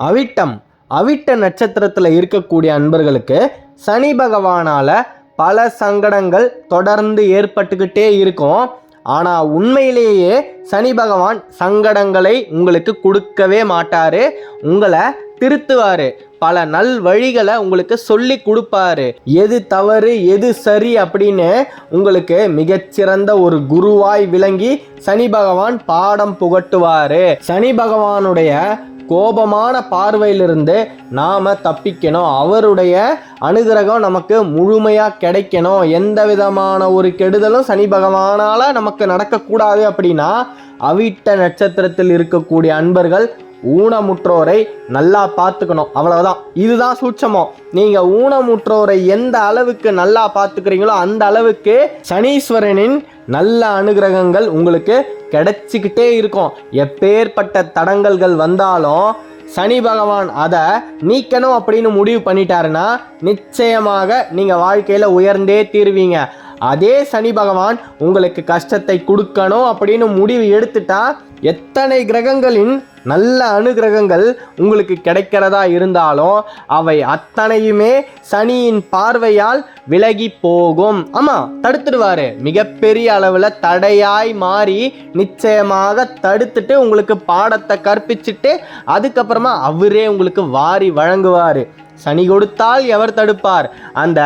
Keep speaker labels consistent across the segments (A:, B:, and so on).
A: அவிட்டம் அவிட்ட நட்சத்திரத்தில் இருக்கக்கூடிய அன்பர்களுக்கு சனி பகவானால் பல சங்கடங்கள் தொடர்ந்து ஏற்பட்டுக்கிட்டே இருக்கும். ஆனால் உண்மையிலேயே சனி பகவான் சங்கடங்களை உங்களுக்கு கொடுக்கவே மாட்டார். உங்களை திருத்துவார். பல நல் வழிகளை உங்களுக்கு சொல்லி கொடுப்பாரு. எது தவறு எது சரி அப்படின்னு உங்களுக்கு மிகச்சிறந்த ஒரு குருவாய் விளங்கி சனி பகவான் பாடம் புகட்டுவார். சனி பகவானுடைய கோபமான பார்வையிலிருந்து நாம் தப்பிக்கணும். அவருடைய அனுகிரகம் நமக்கு முழுமையாக கிடைக்கணும். எந்த விதமான ஒரு கெடுதலும் சனி பகவானால் நமக்கு நடக்கக்கூடாது அப்படின்னா அவிட்ட நட்சத்திரத்தில் இருக்கக்கூடிய அன்பர்கள் ஊனமுற்றோரை நல்லா பார்த்துக்கணும். அவ்வளவுதான். இதுதான் சூட்சமம். நீங்க ஊனமுற்றோரை எந்த அளவுக்கு நல்லா பார்த்துக்கிறீங்களோ அந்த அளவுக்கு சனீஸ்வரனின் நல்ல அனுகிரகங்கள் உங்களுக்கு கிடைச்சிக்கிட்டே இருக்கும். எப்பேற்பட்ட தடங்கல்கள் வந்தாலும் சனி பகவான் அதை நீக்கணும் அப்படின்னு முடிவு பண்ணிட்டாருன்னா நிச்சயமாக நீங்கள் வாழ்க்கையில் உயர்ந்தே தீருவீங்க. அதே சனி பகவான் உங்களுக்கு கஷ்டத்தை கொடுக்கணும் அப்படின்னு முடிவு எடுத்துட்டா எத்தனை கிரகங்களின் நல்ல அனுகிரகங்கள் உங்களுக்கு கிடைக்கிறதா இருந்தாலும் அவை அத்தனையுமே சனியின் பார்வையால் விலகி போகும். ஆமாம் தடுத்துடுவாரு. மிகப்பெரிய அளவில் தடையாய் மாறி நிச்சயமாக தடுத்துட்டு உங்களுக்கு பாடத்தை கற்பிச்சுட்டு அதுக்கப்புறமா அவரே உங்களுக்கு வாரி வழங்குவார். சனி கொடுத்தால் எவர் தடுப்பார்? அந்த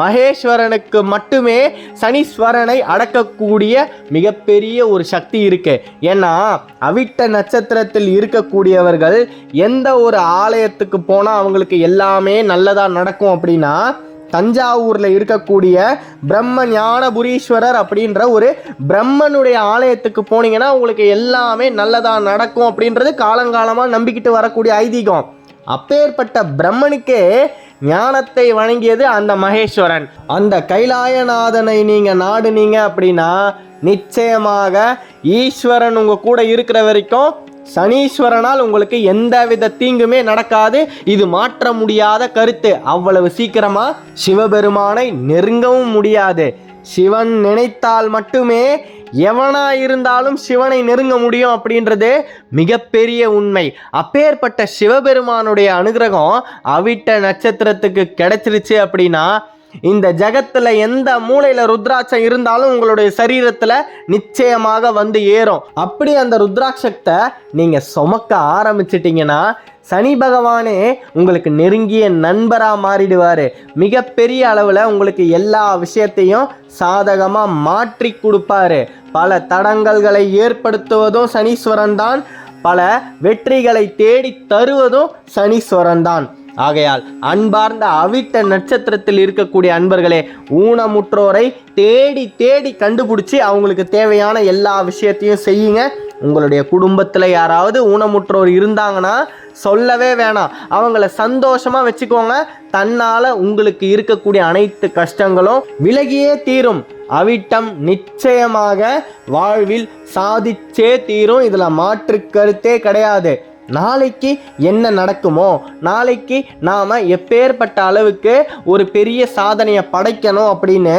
A: மகேஸ்வரனுக்கு மட்டுமே சனீஸ்வரனை அடக்கக்கூடிய மிகப்பெரிய ஒரு சக்தி இருக்கு. ஏன்னா அவிட்ட நட்சத்திரத்தில் இருக்கக்கூடியவர்கள் எந்த ஒரு ஆலயத்துக்கு போனால் அவங்களுக்கு எல்லாமே நல்லதாக நடக்கும் அப்படின்னா தஞ்சாவூரில் இருக்கக்கூடிய பிரம்ம ஞானபுரீஸ்வரர் அப்படின்ற ஒரு பிரம்மனுடைய ஆலயத்துக்கு போனீங்கன்னா உங்களுக்கு எல்லாமே நல்லதாக நடக்கும் அப்படின்றது காலங்காலமாக நம்பிக்கிட்டு வரக்கூடிய ஐதீகம். அப்பேற்பட்ட பிரம்மனுக்கே ஞானத்தை வழங்கியது அந்த மகேஸ்வரன். அந்த கைலாயநாதனை நீங்கள் நாடுனீங்க அப்படின்னா நிச்சயமாக ஈஸ்வரன் உங்கள் கூட இருக்கிற வரைக்கும் சனீஸ்வரனால் உங்களுக்கு எந்தவித தீங்குமே நடக்காது. இது மாற்ற முடியாத கருத்து. அவ்வளவு சீக்கிரமாக சிவபெருமானை நெருங்கவும் முடியாது. சிவன் நினைத்தால் மட்டுமே எவனா இருந்தாலும் சிவனை நெருங்க முடியும் அப்படின்றது மிகப்பெரிய உண்மை. அப்பேற்பட்ட சிவபெருமானுடைய அனுகிரகம் அவிட்ட நட்சத்திரத்துக்கு கிடைச்சிருச்சு அப்படின்னா இந்த ஜகத்தில் எந்த மூளையில் ருத்ராட்சம் இருந்தாலும் உங்களுடைய சரீரத்தில் நிச்சயமாக வந்து ஏறும். அப்படி அந்த ருத்ராட்சத்தை நீங்கள் சுமக்க ஆரம்பிச்சிட்டிங்கன்னா சனி பகவானே உங்களுக்கு நெருங்கிய நண்பராக மாறிடுவார். மிகப்பெரிய அளவில் உங்களுக்கு எல்லா விஷயத்தையும் சாதகமாக மாற்றி கொடுப்பாரு. பல தடங்கல்களை ஏற்படுத்துவதும் சனீஸ்வரன் தான் பல வெற்றிகளை தேடி தருவதும் சனீஸ்வரன் தான் ஆகையால் அன்பார்ந்த அவிட்ட நட்சத்திரத்தில் இருக்கக்கூடிய அன்பர்களே ஊனமுற்றோரை தேடி தேடி கண்டுபிடிச்சி அவங்களுக்கு தேவையான எல்லா விஷயத்தையும் செய்யுங்க. உங்களுடைய குடும்பத்தில் யாராவது ஊனமுற்றோர் இருந்தாங்கன்னா சொல்லவே வேணாம். அவங்கள சந்தோஷமாக வச்சுக்கோங்க. தன்னால் உங்களுக்கு இருக்கக்கூடிய அனைத்து கஷ்டங்களும் விலகியே தீரும். அவிட்டம் நிச்சயமாக வாழ்வில் சாதிச்சே தீரும். இதில் மாற்று கருத்தே கிடையாது. நாளைக்கு என்ன நடக்குமோ நாளைக்கு நாம் எப்பேற்பட்ட அளவுக்கு ஒரு பெரிய சாதனையை படைக்கணும் அப்படின்னு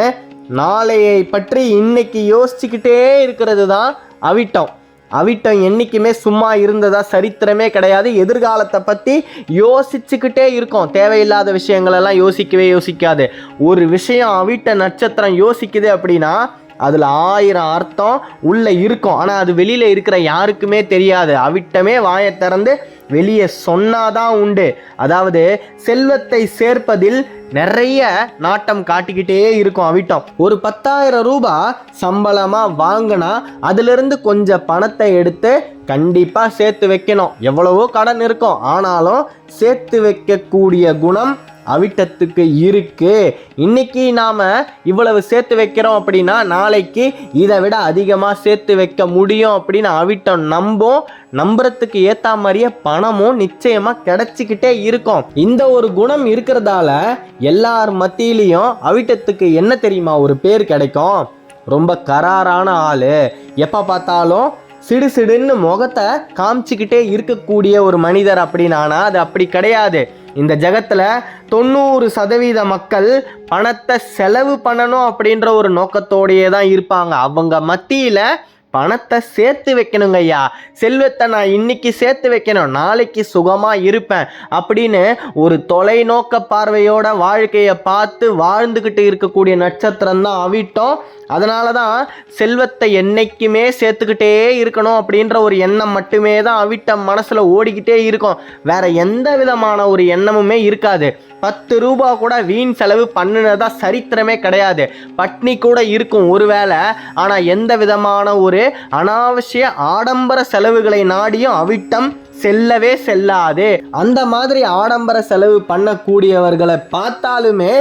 A: நாளையை பற்றி இன்னைக்கு யோசிச்சுக்கிட்டே இருக்கிறது தான் அவிட்டம். அவிட்டம் என்றைக்குமே சும்மா இருந்ததா சரித்திரமே கிடையாது. எதிர்காலத்தை பற்றி யோசிச்சுக்கிட்டே இருக்கும். தேவையில்லாத விஷயங்களெல்லாம் யோசிக்கவே யோசிக்காது. ஒரு விஷயம் அவிட்ட நட்சத்திரம் யோசிக்குது அப்படின்னா அதில் ஆயிரம் அர்த்தம் உள்ளே இருக்கும். ஆனால் அது வெளியில் இருக்கிற யாருக்குமே தெரியாது. அவிட்டமே வாயை திறந்து வெளியே சொன்னாதான் உண்டு. அதாவது செல்வத்தை சேர்ப்பதில் நிறைய நாட்டம் காட்டிக்கிட்டே இருக்கும் அவிட்டம். ஒரு பத்தாயிரம் ரூபாய் சம்பளமாக வாங்கினா அதிலிருந்து கொஞ்சம் பணத்தை எடுத்து கண்டிப்பாக சேர்த்து வைக்கணும். எவ்வளவோ கடன் இருக்கும். ஆனாலும் சேர்த்து வைக்கக்கூடிய குணம் அவிட்டத்துக்கு இருக்கு. இன்னைக்கு நாம இவ்வளவு சேர்த்து வைக்கிறோம் அப்படின்னா நாளைக்கு இதை விட அதிகமாக சேர்த்து வைக்க முடியும் அப்படின்னு அவிட்டம் நம்பும். நம்புறதுக்கு ஏற்ற மாதிரியே பணமும் நிச்சயமா கிடைச்சிக்கிட்டே இருக்கும். இந்த ஒரு குணம் இருக்கிறதால எல்லார் மத்தியிலையும் அவிட்டத்துக்கு என்ன தெரியுமா ஒரு பேர் கிடைக்கும்? ரொம்ப கராரான ஆள். எப்போ பார்த்தாலும் சிடு சிடுன்னு முகத்தை காமிச்சிக்கிட்டே இருக்கக்கூடிய ஒரு மனிதர் அப்படின்னா அது அப்படி கிடையாது. இந்த ஜகத்தில் தொண்ணூறு சதவீத மக்கள் பணத்தை செலவு பண்ணணும் அப்படின்ற ஒரு நோக்கத்தோடையே தான் இருப்பாங்க. அவங்க மத்தியில் பணத்தை சேர்த்து வைக்கணுங்க ஐயா. செல்வத்தை நான் இன்னைக்கு சேர்த்து வைக்கணும். நாளைக்கு சுகமாக இருப்பேன் அப்படின்னு ஒரு தொலைநோக்க பார்வையோட வாழ்க்கையை பார்த்து வாழ்ந்துக்கிட்டு இருக்கக்கூடிய நட்சத்திரம் தான் அவிட்டோம். அதனால தான் செல்வத்தை என்னைக்குமே சேர்த்துக்கிட்டே இருக்கணும் அப்படின்ற ஒரு எண்ணம் மட்டுமே தான் அவிட்டம் மனசில் ஓடிக்கிட்டே இருக்கும். வேறு எந்த விதமான ஒரு எண்ணமுமே இருக்காது. பத்து ரூபா கூட வீண் செலவு பண்ணினதா சரித்திரமே கிடையாது. பட்னி கூட இருக்கும் ஒருவேளை. ஆனால் எந்த விதமான ஒரு அனாவசிய ஆடம்பர செலவுகளை நாடியும் அவிட்டம் செல்லவே செல்லாது. அந்த மாதிரி ஆடம்பர செலவு பண்ணக்கூடியவர்களை பார்த்தாலுமே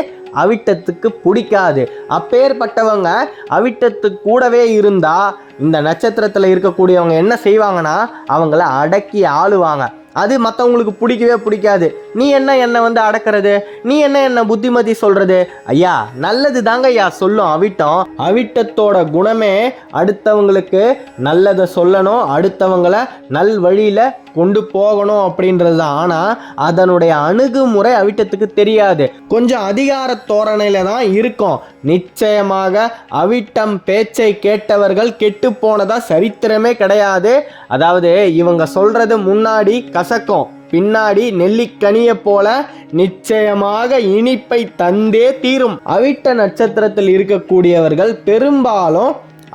A: அவிட்டத்துக்கு பிடிக்காது. அப்பேற்பட்டவங்க அவிட்டத்து கூடவே இருந்தால் இந்த நட்சத்திரத்தில் இருக்கக்கூடியவங்க என்ன செய்வாங்கன்னா அவங்கள அடக்கி ஆளுவாங்க. அது மற்றவங்களுக்கு பிடிக்கவே பிடிக்காது. நீ என்ன என்னை வந்து அடக்கிறது? நீ என்ன என்ன புத்திமதி சொல்கிறது ஐயா நல்லது தாங்க ஐயா சொல்லும் அவிட்டம். அவிட்டத்தோட குணமே அடுத்தவங்களுக்கு நல்லதை சொல்லணும் அடுத்தவங்கள நல் வழியில் கொண்டு போகணும் அப்படின்றது தான். ஆனால் அதனுடைய அணுகுமுறை அவிட்டத்துக்கு தெரியாது. கொஞ்சம் அதிகார தோரணையில் தான் இருக்கும். நிச்சயமாக அவிட்டம் பேச்சை கேட்டவர்கள் கெட்டு போனதா சரித்திரமே கிடையாது. அதாவது இவங்க சொல்றது முன்னாடி கசக்கும். பின்னாடி நெல்லிக்கனிய போல நிச்சயமாக இனிப்பை தந்தே தீரும். அவிட்ட நட்சத்திரத்தில் இருக்கக்கூடியவர்கள் பெரும்பாலும்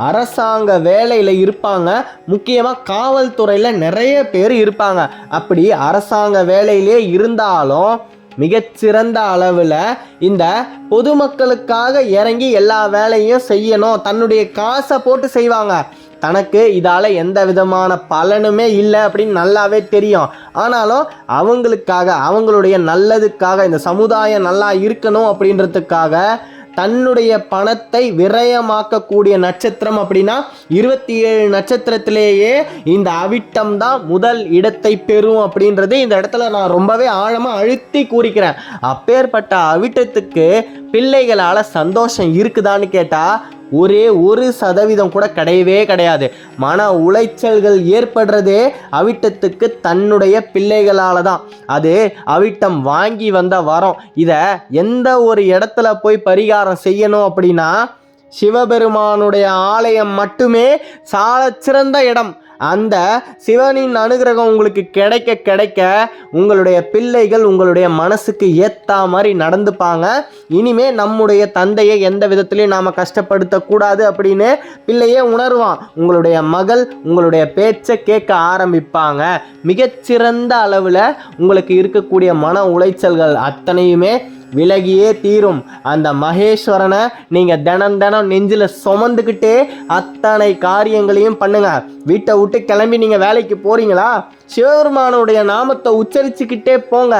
A: அரசாங்க வேலையில் இருப்பாங்க. முக்கியமாக காவல்துறையில் நிறைய பேர் இருப்பாங்க. அப்படி அரசாங்க வேலையிலே இருந்தாலும் மிகச்சிறந்த அளவில் இந்த பொதுமக்களுக்காக இறங்கி எல்லா வேலையும் செய்யணும். தன்னுடைய காசை போட்டு செய்வாங்க. தனக்கு இதால் எந்த விதமான பலனுமே இல்லை அப்படின்னு நல்லாவே தெரியும். ஆனாலும் அவங்களுக்காக அவங்களுடைய நல்லதுக்காக இந்த சமுதாயம் நல்லா இருக்கணும் அப்படின்றதுக்காக தன்னுடைய பணத்தை விரயமாக்கக்கூடிய நட்சத்திரம் அப்படின்னா இருபத்தி ஏழு நட்சத்திரத்திலேயே இந்த அவிட்டம் தான் முதல் இடத்தை பெறும் அப்படின்றது இந்த இடத்துல நான் ரொம்பவே ஆழமாக அழுத்தி கூறிக்கிறேன். அப்பேற்பட்ட அவிட்டத்துக்கு பிள்ளைகளால் சந்தோஷம் இருக்குதான்னு கேட்டால் ஒரே ஒரு சதவீதம் கூட கிடையவே கிடையாது. மன உளைச்சல்கள் ஏற்படுறதே அவிட்டத்துக்கு தன்னுடைய பிள்ளைகளால் தான் அது அவிட்டம் வாங்கி வந்த வரம். இதை எந்த ஒரு இடத்துல போய் பரிகாரம் செய்யணும் அப்படின்னா சிவபெருமானுடைய ஆலயம் மட்டுமே சால சிறந்த இடம். அந்த சிவனின் அனுகிரகம் உங்களுக்கு கிடைக்க கிடைக்க உங்களுடைய பிள்ளைகள் உங்களுடைய மனசுக்கு ஏற்ற மாதிரி நடந்துப்பாங்க. இனிமே நம்முடைய தந்தையை எந்த விதத்துலையும் நாம் கஷ்டப்படுத்தக்கூடாது அப்படின்னு பிள்ளையே உணர்வான். உங்களுடைய மகள் உங்களுடைய பேச்சை கேட்க ஆரம்பிப்பாங்க. மிகச்சிறந்த அளவில் உங்களுக்கு இருக்கக்கூடிய மன உளைச்சல்கள் அத்தனையுமே விலகியே தீரும். அந்த மகேஸ்வரனை நீங்கள் தினம் தினம் நெஞ்சில் சுமந்துக்கிட்டே அத்தனை காரியங்களையும் பண்ணுங்க. வீட்டை விட்டு கிளம்பி நீங்கள் வேலைக்கு போகிறீங்களா சிவபெருமானுடைய நாமத்தை உச்சரிச்சுக்கிட்டே போங்க.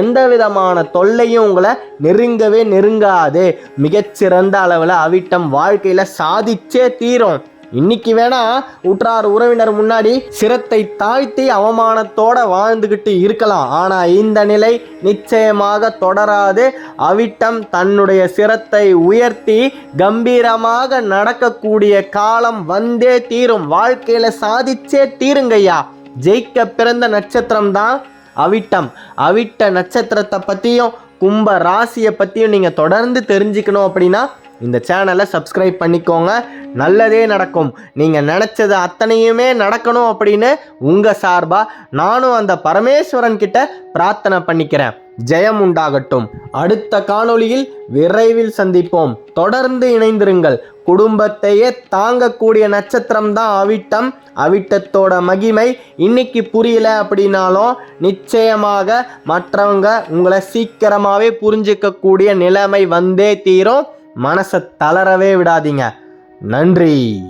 A: எந்த விதமான தொல்லையும் உங்களை நெருங்கவே நெருங்காது. மிகச்சிறந்த அளவில் அவிட்டம் வாழ்க்கையில் சாதிச்சே தீரும். இன்னைக்கு வேணா உற்றார் உறவினர் முன்னாடி சிரத்தை தாழ்த்தி அவமானத்தோட வாழ்ந்துகிட்டு இருக்கலாம். ஆனா இந்த நிலை நிச்சயமாக தொடராது. அவிட்டம் தன்னுடைய சிரத்தை உயர்த்தி கம்பீரமாக நடக்கக்கூடிய காலம் வந்தே தீரும். வாழ்க்கையில சாதிச்சே தீருங்கய்யா. ஜெயிக்க பிறந்த நட்சத்திரம் தான் அவிட்டம். அவிட்ட நட்சத்திரத்தை பற்றியும் கும்ப ராசியை பற்றியும் நீங்கள் தொடர்ந்து தெரிஞ்சுக்கணும் அப்படின்னா இந்த சேனலை சப்ஸ்கிரைப் பண்ணிக்கோங்க. நல்லதே நடக்கும். நீங்கள் நினச்சது அத்தனையுமே நடக்கணும் அப்படின்னு உங்கள் சார்பாக நானும் அந்த பரமேஸ்வரன் கிட்ட பிரார்த்தனை பண்ணிக்கிறேன். ஜெயம் உண்டாகட்டும். அடுத்த காணொளியில் விரைவில் சந்திப்போம். தொடர்ந்து இணைந்திருங்கள். குடும்பத்தையே தாங்கக்கூடிய நட்சத்திரம் தான் அவிட்டம். அவிட்டத்தோட மகிமை இன்னைக்கு புரியல அப்படின்னாலும் நிச்சயமாக மற்றவங்க உங்களை சீக்கிரமாகவே புரிஞ்சிக்கக்கூடிய நிலைமை வந்தே தீரும். மனசை தளரவே விடாதீங்க. நன்றி.